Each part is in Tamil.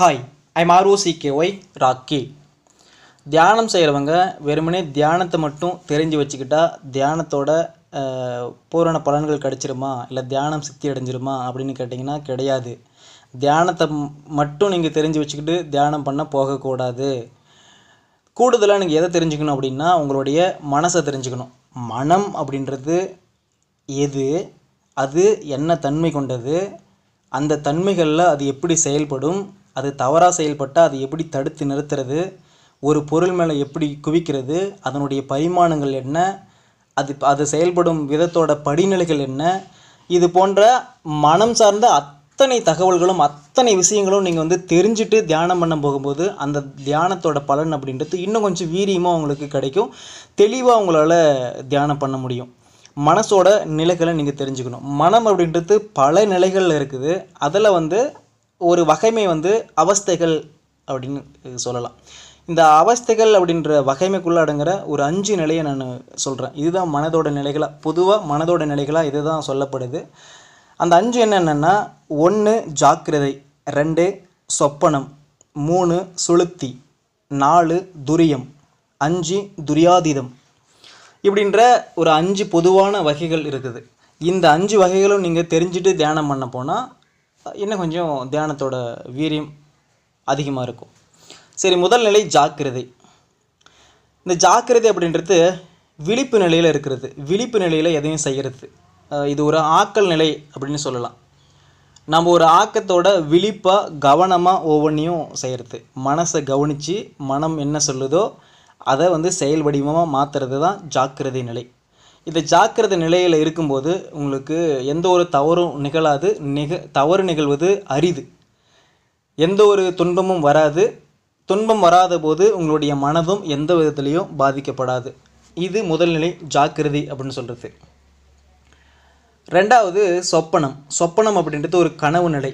Hi I'm R O C K Y Rocky. தியானம் செய்கிறவங்க வெறுமனே தியானத்தை மட்டும் தெரிஞ்சு வச்சுக்கிட்டா தியானத்தோட பூரண பலன்கள் கிடைச்சிருமா? இல்லை தியானம் சித்தி அடைஞ்சிருமா? அப்படின்னு கேட்டிங்கன்னா கிடையாது. தியானத்தை மட்டும் நீங்கள் தெரிஞ்சு வச்சுக்கிட்டு தியானம் பண்ண போகக்கூடாது. கூடுதலாக நீங்கள் எதை தெரிஞ்சுக்கணும் அப்படின்னா உங்களுடைய மனசை தெரிஞ்சுக்கணும். மனம் அப்படின்றது எது? அது என்ன தன்மை கொண்டது? அந்த தன்மைகளில் அது எப்படி செயல்படும்? அது தவறாக செயல்பட்டால் அது எப்படி தடுத்து நிறுத்துறது? ஒரு பொருள் மேலே எப்படி குவிக்கிறது? அதனுடைய பரிமாணங்கள் என்ன? அது அது செயல்படும் விதத்தோட படிநிலைகள் என்ன? இது போன்ற மனம் சார்ந்த அத்தனை தகவல்களும் அத்தனை விஷயங்களும் நீங்கள் வந்து தெரிஞ்சுட்டு தியானம் பண்ண போகும்போது அந்த தியானத்தோட பலன் அப்படின்றது இன்னும் கொஞ்சம் வீரியமாக உங்களுக்கு கிடைக்கும். தெளிவாக உங்களால் தியானம் பண்ண முடியும். மனசோட நிலைகளை நீங்கள் தெரிஞ்சுக்கணும். மனம் அப்படின்றது பல நிலைகளில் இருக்குது. அதில் வந்து ஒரு வகைமை வந்து அவஸ்தைகள் அப்படின்னு சொல்லலாம். இந்த அவஸ்தைகள் அப்படின்ற வகைமைக்குள்ளே அடங்குற ஒரு அஞ்சு நிலையை நான் சொல்கிறேன் இதுதான் மனதோட நிலைகளாக பொதுவாக மனதோட நிலைகளாக இதுதான் சொல்லப்படுது. அந்த அஞ்சு என்னென்னா ஒன்று ஜாக்கிரதை ரெண்டு சொப்பனம் மூணு சுளுத்தி நாலு துரியம் அஞ்சு துரியாதீதம். இப்படின்ற ஒரு அஞ்சு பொதுவான வகைகள் இருக்குது. இந்த அஞ்சு வகைகளும் நீங்கள் தெரிஞ்சுட்டு தியானம் பண்ண போனால் இன்னும் கொஞ்சம் தியானத்தோட வீரியம் அதிகமாக இருக்கும். சரி முதல் நிலை ஜாக்கிரதை. இந்த ஜாக்கிரதை அப்படின்றது விழிப்பு நிலையில் இருக்கிறது. விழிப்பு நிலையில் எதையும் செய்கிறது இது ஒரு ஆக்கல் நிலை அப்படின்னு சொல்லலாம். நம்ம ஒரு ஆக்கத்தோட விழிப்பாக கவனமாக ஒவ்வொன்றையும் செய்கிறது மனசை கவனித்து மனம் என்ன சொல்லுதோ அதை வந்து செயல் வடிவமாக மாற்றுறது தான் ஜாக்கிரதை நிலை. இந்த ஜாக்கிரதை நிலையில் இருக்கும்போது உங்களுக்கு எந்த ஒரு தவறும் நிகழாது. நிக தவறு நிகழ்வது அரிது. எந்த ஒரு துன்பமும் வராது. துன்பம் வராத போது உங்களுடைய மனதும் எந்த விதத்துலேயும் பாதிக்கப்படாது. இது முதல் நிலை ஜாக்கிரதை அப்படின்னு சொல்கிறது ரெண்டாவது சொப்பனம். சொப்பனம் அப்படின்றது ஒரு கனவு நிலை.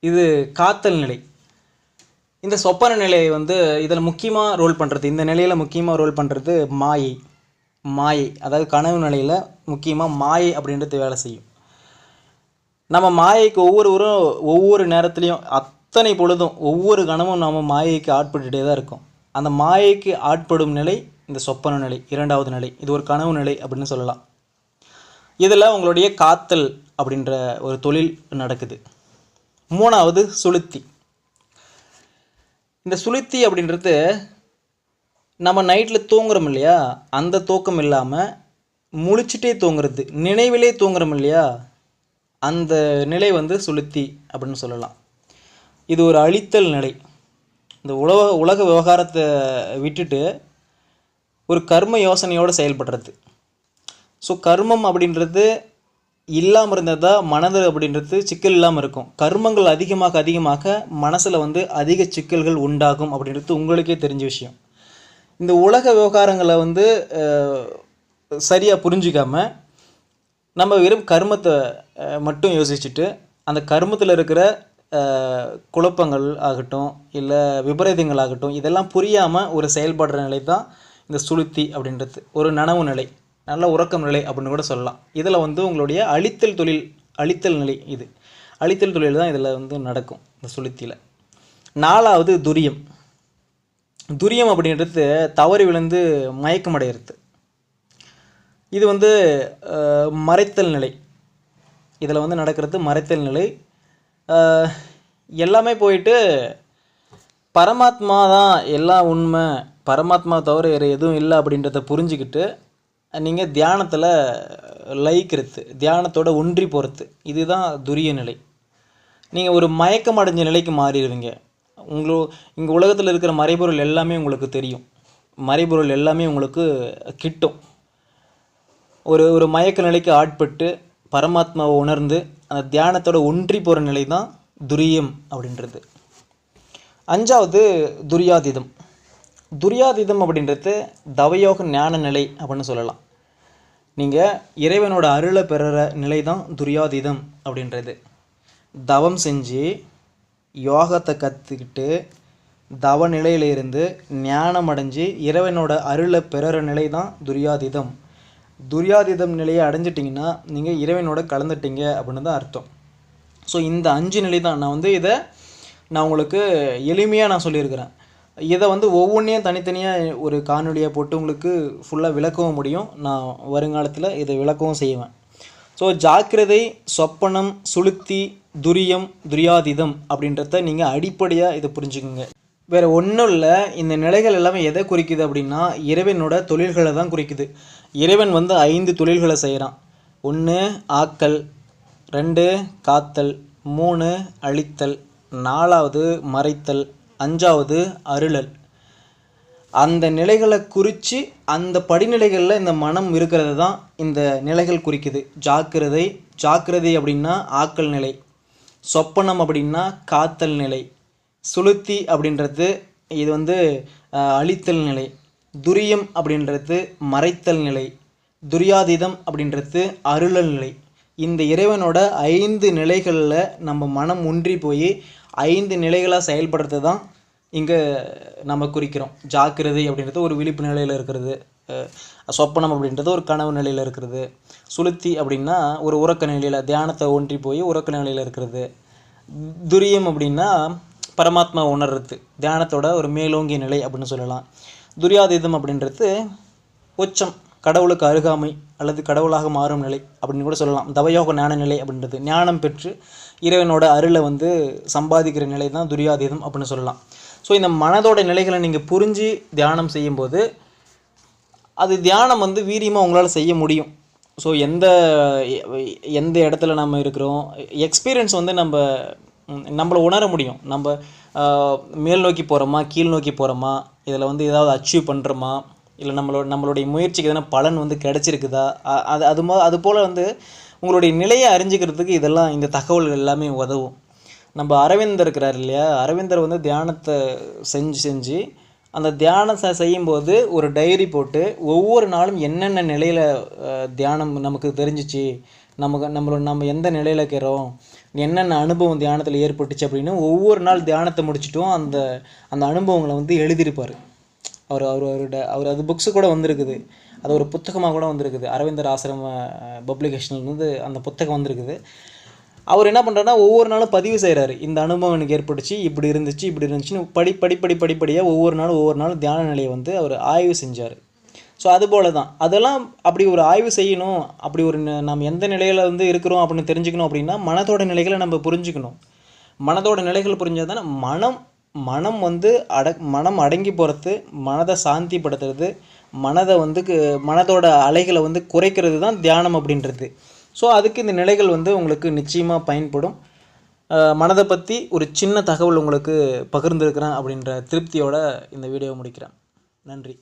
இது காத்தல் நிலை. இந்த சொப்பன நிலையை வந்து இதில் முக்கியமாக ரோல் பண்ணுறது இந்த நிலையில் முக்கியமாக ரோல் பண்ணுறது மாயை. மாயை அதாவது கனவு நிலையில் முக்கியமாக மாயை அப்படின்றது வேலை செய்யும். நம்ம மாயைக்கு ஒவ்வொருவரும் ஒவ்வொரு நேரத்துலையும் அத்தனை பொழுதும் ஒவ்வொரு கணமும் நம்ம மாயைக்கு ஆட்பட்டுகிட்டே தான் இருக்கும். அந்த மாயைக்கு ஆட்படும் நிலை இந்த சொப்பன நிலை இரண்டாவது நிலை இது ஒரு கனவு நிலை அப்படின்னு சொல்லலாம். இதில் உங்களுடைய காத்தல் அப்படின்ற ஒரு தொழில் நடக்குது. மூணாவது சுளுத்தி. இந்த சுளுத்தி அப்படின்றது நம்ம நைட்டில் தூங்குறோம் இல்லையா? அந்த தூக்கம் இல்லாமல் முழிச்சிட்டே தூங்குறது நினைவிலே தூங்குறோம் இல்லையா? அந்த நிலை வந்து சுளுத்தி அப்படின்னு சொல்லலாம். இது ஒரு அழித்தல் நிலை. இந்த உலக உலக விவகாரத்தை விட்டுட்டு ஒரு கர்ம யோசனையோடு செயல்படுறது. ஸோ கர்மம் அப்படின்றது இல்லாமல் இருந்தது தான் மனது அப்படின்றது சிக்கல் இல்லாமல் இருக்கும். கர்மங்கள் அதிகமாக அதிகமாக மனசில் வந்து அதிக சிக்கல்கள் உண்டாகும் அப்படின்றது உங்களுக்கே தெரிஞ்ச விஷயம். இந்த உலக விவகாரங்களை வந்து சரியாக புரிஞ்சிக்காம நம்ம வெறும் கர்மத்தை மட்டும் யோசிச்சுட்டு அந்த கர்மத்தில் இருக்கிற குழப்பங்கள் ஆகட்டும் இல்லை விபரீதங்கள் ஆகட்டும் இதெல்லாம் புரியாமல் ஒரு செயல்படுற நிலை தான் இந்த சுளுத்தி அப்படின்றது. ஒரு நனவு நிலை நல்ல உறக்கம் நிலை அப்படின்னு கூட சொல்லலாம். இதில் வந்து உங்களுடைய அழித்தல் தொழில் அழித்தல் நிலை இது. அழித்தல் தொழில் தான் இதில் வந்து நடக்கும் இந்த சுளுத்தியில். நாலாவது துரியம். துரியம் அப்படின்றது தவறி விழுந்து மயக்கமடைகிறது. இது வந்து மறைத்தல் நிலை. இதில் வந்து நடக்கிறது மறைத்தல் நிலை. எல்லாமே போயிட்டு பரமாத்மா தான் எல்லா உண்மை பரமாத்மா தவிர வேறு எதுவும் இல்லை அப்படின்றத புரிஞ்சுக்கிட்டு நீங்கள் தியானத்தில் லயிக்கிறது தியானத்தோட ஒன்றி போகிறது இதுதான் துரிய நிலை. நீங்கள் ஒரு மயக்கம் அடைஞ்ச நிலைக்கு மாறிடுவீங்க. உங்களோ இங்கே உலகத்தில் இருக்கிற மறைபொருள் எல்லாமே உங்களுக்கு தெரியும். மறைபொருள் எல்லாமே உங்களுக்கு கிட்டும். ஒரு ஒரு மயக்க நிலைக்கு ஆட்பட்டு பரமாத்மாவை உணர்ந்து அந்த தியானத்தோட ஒன்றி போகிற நிலை தான் துரியம் அப்படின்றது. அஞ்சாவது துரியாதீதம். துரியாதீதம் அப்படின்றது தவயோக ஞான நிலை அப்படின்னு சொல்லலாம். நீங்கள் இறைவனோட அருளை பெறுற நிலை தான் துரியாதீதம் அப்படின்றது. தவம் செஞ்சு யோகத்தை கற்றுக்கிட்டு தவ நிலையில இருந்து ஞானம் அடைஞ்சு இறைவனோட அருளை பெறுற நிலை தான் துரியாதீதம். துரியாதீதம் நிலையை அடைஞ்சிட்டிங்கன்னா நீங்கள் இறைவனோட கலந்துட்டீங்க அப்படின்னு தான் அர்த்தம். ஸோ இந்த அஞ்சு நிலை தான் நான் வந்து இதை நான் உங்களுக்கு எளிமையாக நான் சொல்லியிருக்கிறேன். இதை வந்து ஒவ்வொன்றையும் தனித்தனியாக ஒரு காணொலியாக போட்டு உங்களுக்கு ஃபுல்லாக விளக்கவும் முடியும். நான் வருங்காலத்தில் இதை விளக்கவும் செய்வேன். ஸோ ஜாக்கிரதை சொப்பனம் சுளுத்தி துரியம் துரியாதிதம் அப்படின்றத நீங்கள் அடிப்படையாக இதை புரிஞ்சுக்குங்க. வேறு ஒன்றும் இல்லை இந்த நிலைகள் எல்லாமே எதை குறிக்குது அப்படின்னா இறைவனோட தொழில்களை தான் குறிக்குது. இறைவன் வந்து ஐந்து தொழில்களை செய்கிறான் ஒன்று ஆக்கல் ரெண்டு காத்தல் மூணு அழித்தல் நாலாவது மறைத்தல் அஞ்சாவது அருளல். அந்த நிலைகளை குறித்து அந்த படிநிலைகளில் இந்த மனம் இருக்கிறது தான் இந்த நிலைகள் குறிக்குது. ஜாக்கிரதை ஜாக்கிரதை அப்படின்னா ஆக்கல் நிலை. சொப்பனம் அப்படின்னா காத்தல் நிலை. சுளுத்தி அப்படின்றது இது வந்து அழித்தல் நிலை. துரியம் அப்படின்றது மறைத்தல் நிலை. துரியாதீதம் அப்படின்றது அருளல் நிலை. இந்த இறைவனோட ஐந்து நிலைகளில் நம்ம மனம் ஒன்றி போய் ஐந்து நிலைகளாக செயல்படுறது தான் இங்கே நம்ம குறிக்கிறோம். ஜாக்கிரதை அப்படின்றது ஒரு விழிப்பு நிலையில் இருக்கிறது. சொப்பனம் அப்படின்றது ஒரு கனவு நிலையில் இருக்கிறது. சுளுத்தி அப்படின்னா ஒரு உறக்க நிலையில் தியானத்தை ஒன்றி போய் உறக்க நிலையில் இருக்கிறது. துரியம் அப்படின்னா பரமாத்மா உணர்றது தியானத்தோட ஒரு மேலோங்கிய நிலை அப்படின்னு சொல்லலாம். துரியாதீதம் அப்படின்றது உச்சம் கடவுளுக்கு அருகாமை அல்லது கடவுளாக மாறும் நிலை அப்படின்னு கூட சொல்லலாம். தவயோக ஞான நிலை அப்படின்றது ஞானம் பெற்று இறைவனோட அருளை வந்து சம்பாதிக்கிற நிலை தான் துரியாதீதம் அப்படின்னு சொல்லலாம். ஸோ இந்த மனதோட நிலைகளை நீங்கள் புரிஞ்சு தியானம் செய்யும்போது அது தியானம் வந்து வீரியமாக உங்களால் செய்ய முடியும். ஸோ எந்த எந்த இடத்துல நம்ம இருக்கிறோம் எக்ஸ்பீரியன்ஸ் வந்து நம்ம நம்மளை உணர முடியும். நம்ம மேல் நோக்கி போகிறோமா கீழ் நோக்கி போகிறோமா இதில் வந்து ஏதாவது அச்சீவ் பண்ணுறோமா இல்லை நம்மளோட நம்மளுடைய முயற்சிக்கு எதனா பலன் வந்து கிடச்சிருக்குதா அது அது மா அது போல் வந்து உங்களுடைய நிலையை அறிஞ்சிக்கிறதுக்கு இதெல்லாம் இந்த தகவல்கள் எல்லாமே உதவும். நம்ம அரவிந்தர் இருக்கிறார் இல்லையா? அரவிந்தர் வந்து தியானத்தை செஞ்சு செஞ்சு அந்த தியானம் செய்யும்போது ஒரு டைரி போட்டு ஒவ்வொரு நாளும் என்னென்ன நிலையில் தியானம் நமக்கு தெரிஞ்சிச்சு நமக்கு நம்மளோட நம்ம எந்த நிலையில் இருக்கிறோம் என்னென்ன அனுபவம் தியானத்தில் ஏற்பட்டுச்சு அப்படின்னு ஒவ்வொரு நாள் தியானத்தை முடிச்சிட்டும் அந்த அந்த அனுபவங்களை வந்து எழுதியிருப்பார். அவர் அவர் அவரோட அவர் அது புக்ஸு கூட வந்திருக்குது. அது ஒரு புத்தகமாக கூட வந்திருக்குது. அரவிந்தர் ஆசிரம பப்ளிகேஷன்லேருந்து அந்த புத்தகம் வந்திருக்குது. அவர் என்ன பண்ணுறாருன்னா ஒவ்வொரு நாளும் பதிவு செய்கிறாரு இந்த அனுபவம் எனக்கு ஏற்பட்டுச்சு இப்படி இருந்துச்சு இப்படி இருந்துச்சுன்னு படி படிப்படி படிப்படியாக ஒவ்வொரு நாளும் ஒவ்வொரு நாளும் தியான நிலையை வந்து அவர் ஆய்வு செஞ்சார். ஸோ அதுபோல தான் அதெல்லாம் அப்படி ஒரு ஆய்வு செய்யணும் அப்படி ஒரு நம்ம நாம் எந்த நிலையில் வந்து இருக்கிறோம் அப்படின்னு தெரிஞ்சுக்கணும் அப்படின்னா மனதோட நிலைகளை நம்ம புரிஞ்சுக்கணும். மனதோட நிலைகள் புரிஞ்சால் தானே மனம் மனம் வந்து அட மனம் அடங்கி போகிறது மனதை சாந்திப்படுத்துறது மனதை வந்து மனதோட அலைகளை வந்து குறைக்கிறது தான் தியானம் அப்படின்றது. ஸோ அதுக்கு இந்த நிலைகள் வந்து உங்களுக்கு நிச்சயமாக பயன்படும். மனதை பற்றி ஒரு சின்ன தகவல் உங்களுக்கு பகிர்ந்துருக்கிறேன் அப்படின்ற திருப்தியோட இந்த வீடியோவை முடிக்கிறேன். நன்றி.